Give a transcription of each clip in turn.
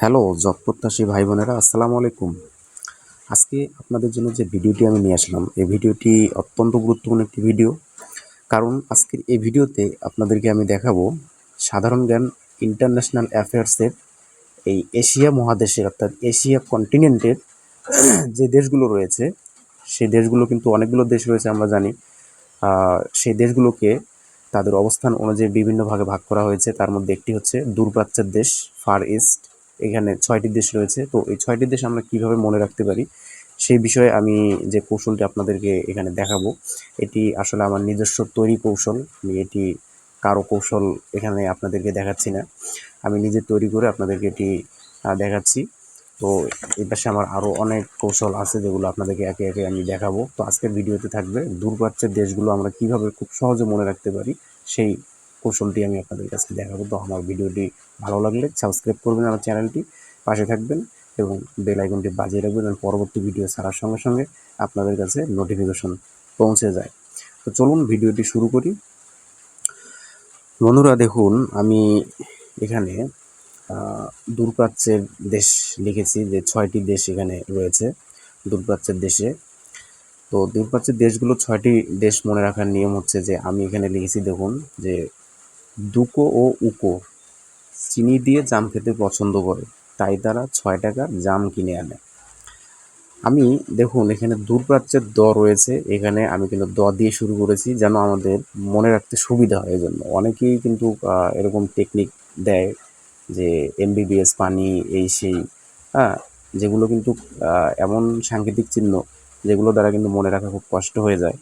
Hello, job প্রত্যাশী ভাই বোনেরা, আসসালামু আলাইকুম। আজকে আপনাদের জন্য যে ভিডিওটি আমি নিয়ে আসলাম, এই ভিডিওটি অত্যন্ত গুরুত্বপূর্ণ একটি ভিডিও। কারণ আজকের এই ভিডিওতে আপনাদেরকে আমি দেখাবো সাধারণ জ্ঞান ইন্টারন্যাশনাল অ্যাফেয়ার্সের এই এশিয়া মহাদেশের, অর্থাৎ এশিয়া কন্টিনেন্টের যে দেশগুলো রয়েছে, সেই দেশগুলো কিন্তু অনেকগুলো দেশ রয়েছে আমরা জানি। সেই দেশগুলোকে তাদের অবস্থান অনুযায়ী বিভিন্ন ভাগে ভাগ করা হয়েছে। তার মধ্যে একটি হচ্ছে দূরপ্রাচ্যের দেশ, ফার ইস্ট। এখানে ছয়টি দেশ রয়েছে। তো এই ছয়টি দেশ আমরা কীভাবে মনে রাখতে পারি? সেই বিষয়ে আমি যে কৌশলটি আপনাদেরকে এখানে দেখাবো, এটি আসলে আমার নিজস্ব তৈরি কৌশল। আমি এটি কারও কৌশল এখানে আপনাদেরকে দেখাচ্ছি না। আমি নিজে তৈরি করে আপনাদেরকে এটি দেখাচ্ছি। তো এই পাশে আমার আরও অনেক কৌশল আছে যেগুলো আপনাদেরকে একে একে আমি দেখাবো। তো আজকের ভিডিওতে থাকবে দূরপ্রাচ্যের দেশগুলো আমরা কীভাবে খুব সহজে মনে রাখতে পারি, সেই কৌশলটি আমি আপনাদের কাছে দেখাবো। তো আমার ভিডিওটি ভালো লাগলে সাবস্ক্রাইব করবেন আমার চ্যানেলটি, পাশে থাকবেন এবং বেল আইকনটি বাজিয়ে রাখবেন এবং পরবর্তী ভিডিও ছাড়ার সঙ্গে সঙ্গে আপনাদের কাছে নোটিফিকেশন পৌঁছে যায়। তো চলুন ভিডিওটি শুরু করি। বন্ধুরা, দেখুন, আমি এখানে দূরপ্রাচ্যের দেশ লিখেছি যে ছয়টি দেশ এখানে রয়েছে দূরপ্রাচ্যের দেশে। তো দূরপ্রাচ্যের দেশগুলো ছয়টি দেশ মনে রাখার নিয়ম হচ্ছে যে আমি এখানে লিখেছি, দেখুন, যে দুকো ও উকো চিনি দিয়ে জাম খেতে পছন্দ করে, তাই তারা ছয় টাকার জাম কিনে আনে। আমি, দেখুন, এখানে দূরপ্রাচ্যের দ রয়েছে, এখানে আমি কিন্তু দ দিয়ে শুরু করেছি যেন আমাদের মনে রাখতে সুবিধা হয় জন্য অনেকেই কিন্তু এরকম টেকনিক দেয় যে এমবিবিএস পানি, এই সেই হ্যাঁ যেগুলো কিন্তু এমন সাংকেতিক চিহ্ন যেগুলো দ্বারা কিন্তু মনে রাখা খুব কষ্ট হয়ে যায়।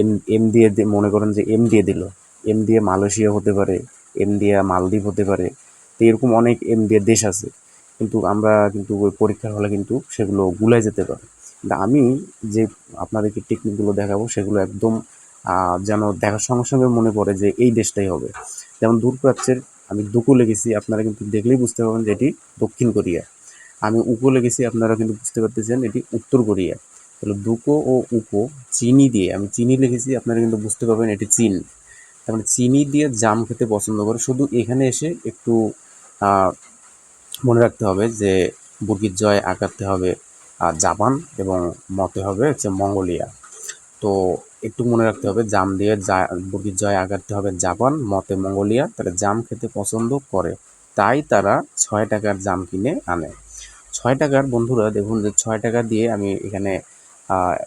এম এম দিয়ে মনে করেন যে এম দিয়ে দিল। এম দিয়ে মালয়েশিয়া হতে পারে এম দিয়ে মালদ্বীপ হতে পারে, তো এরকম অনেক এম দিয়ে দেশ আছে। কিন্তু আমরা কিন্তু ওই পরীক্ষার হলে কিন্তু সেগুলো গুলাই যেতে পারে। আমি যে আপনাদেরকে টেকনিকগুলো দেখাবো, সেগুলো একদম যেন দেখার সঙ্গে সঙ্গে মনে পড়ে যে এই দেশটাই হবে। যেমন দূরপ্রাচ্যের আমি দুকু লেগেছি, আপনারা কিন্তু দেখলেই বুঝতে পারবেন যে এটি দক্ষিণ কোরিয়া। আমি উকো লেগেছি, আপনারা কিন্তু বুঝতে পারতেছেন এটি উত্তর কোরিয়া। তাহলে দুকো ও উকো, চিনি দিয়ে, আমি চিনি লিখেছি আপনারা কিন্তু বুঝতে পারবেন এটি চীন। তার মানে চিনি দিয়ে জাম খেতে পছন্দ করে। শুধু এখানে এসে একটু মনে রাখতে হবে যে বুর্গির জয় আঁকাতে হবে জাপান এবং মতে হবে হচ্ছে মঙ্গোলিয়া। তো একটু মনে রাখতে হবে জাম দিয়ে জা- বুর্গির জয় আগাতে হবে জাপান, মতে মঙ্গোলিয়া। তারা জাম খেতে পছন্দ করে, তাই তারা ছয় টাকার জাম কিনে আনে। ছয় টাকার, বন্ধুরা দেখুন যে ছয় টাকা দিয়ে আমি এখানে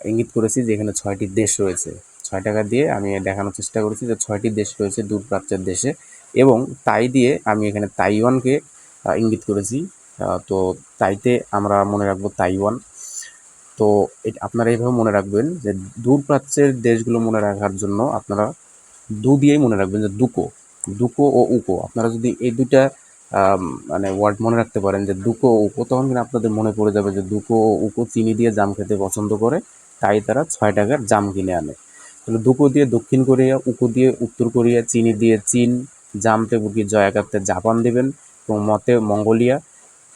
ইঙ্গিত করেছি যে এখানে ছয়টি দেশ রয়েছে। ছয় টাকা দিয়ে আমি দেখানোর চেষ্টা করেছি যে ছয়টি দেশ রয়েছে দূরপ্রাচ্যের দেশে। এবং তাই দিয়ে আমি এখানে তাইওয়ানকে ইঙ্গিত করেছি। তো তাইতে আমরা মনে রাখব তাইওয়ান। তো আপনারা এইভাবে মনে রাখবেন যে দূরপ্রাচ্যের দেশগুলো মনে রাখার জন্য আপনারা দু দিয়েই মনে রাখবেন যে দুকো দুকো ও উকো। আপনারা যদি এই দুইটা মানে ওয়ার্ড মনে রাখতে পারেন যে দুকো উকো, তখন কিন্তু আপনাদের মনে পড়ে যাবে যে দুকো ও উকো চিনি দিয়ে জাম খেতে পছন্দ করে, তাই তারা ছয় টাকার জাম কিনে আনে। দুকো দিয়ে দক্ষিণ কোরিয়া, উকো দিয়ে উত্তর কোরিয়া, চিনি দিয়ে চীন জামতে বুকি জয়াকারতে জাপান দেবেন এবং মতে মঙ্গোলিয়া।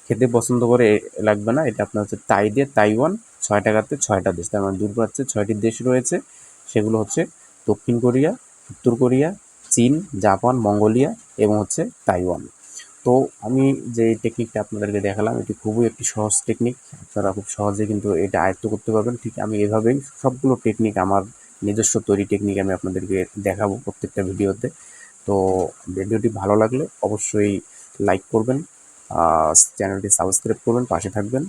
খেতে পছন্দ করে লাগবে না, এটা আপনার হচ্ছে তাই দিয়ে তাইওয়ান, ছয় টাকাতে ছয়টা দেশ, তার মানে দূরপ্রাচ্যে ছয়টি দেশ রয়েছে। সেগুলো হচ্ছে দক্ষিণ কোরিয়া, উত্তর কোরিয়া, চীন, জাপান, মঙ্গোলিয়া এবং হচ্ছে তাইওয়ান। তো আমি যে টেকনিকটা আপনাদেরকে দেখালাম, এটি খুবই একটি সহজ টেকনিক আপনারা খুব সহজে কিন্তু এটা আয়ত্ত করতে পারবেন। ঠিক আমি এভাবেই সবগুলো টেকনিক আমার নিজস্ব তৈরি টেকনিক আমি আপনাদেরকে দেখাবো প্রত্যেকটা ভিডিওতে। তো ভিডিওটি ভালো লাগলে অবশ্যই লাইক করবেন চ্যানেলটি সাবস্ক্রাইব করবেন, পাশে থাকবেন।